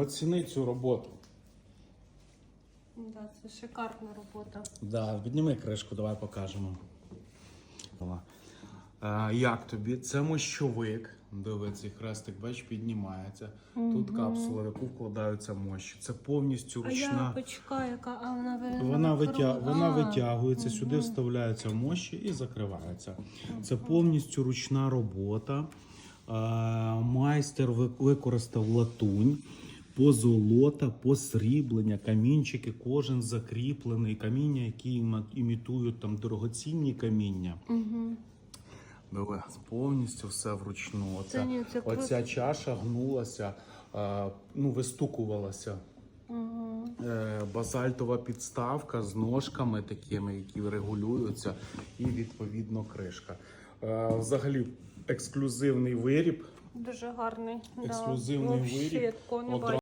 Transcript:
оціни цю роботу. Да, це шикарна робота. Да, підніми кришку, давай покажемо. Е, як тобі? Це мощовик. Диви, цей хрестик, бач, піднімається. Тут капсула, в яку вкладаються мощі. Це повністю А ручна. япочка, яка, а вона ви- Вона, витя... вона А, витягується, сюди вставляються мощі і закривається. Це повністю ручна робота. Майстер використав латунь, позолота, посріблення, камінчики, кожен закріплений, каміння, які імітують там дорогоцінні каміння. Мгм. Диви, повністю все вручну. Оця, Це ні, це круто. оця чаша гнулася, е, ну, вистукувалася. Е, базальтова підставка з ножками такими, які регулюються, і відповідно кришка. Е, Взагалі ексклюзивний виріб. Дуже гарний. Ексклюзивний да. Виріб. Одразу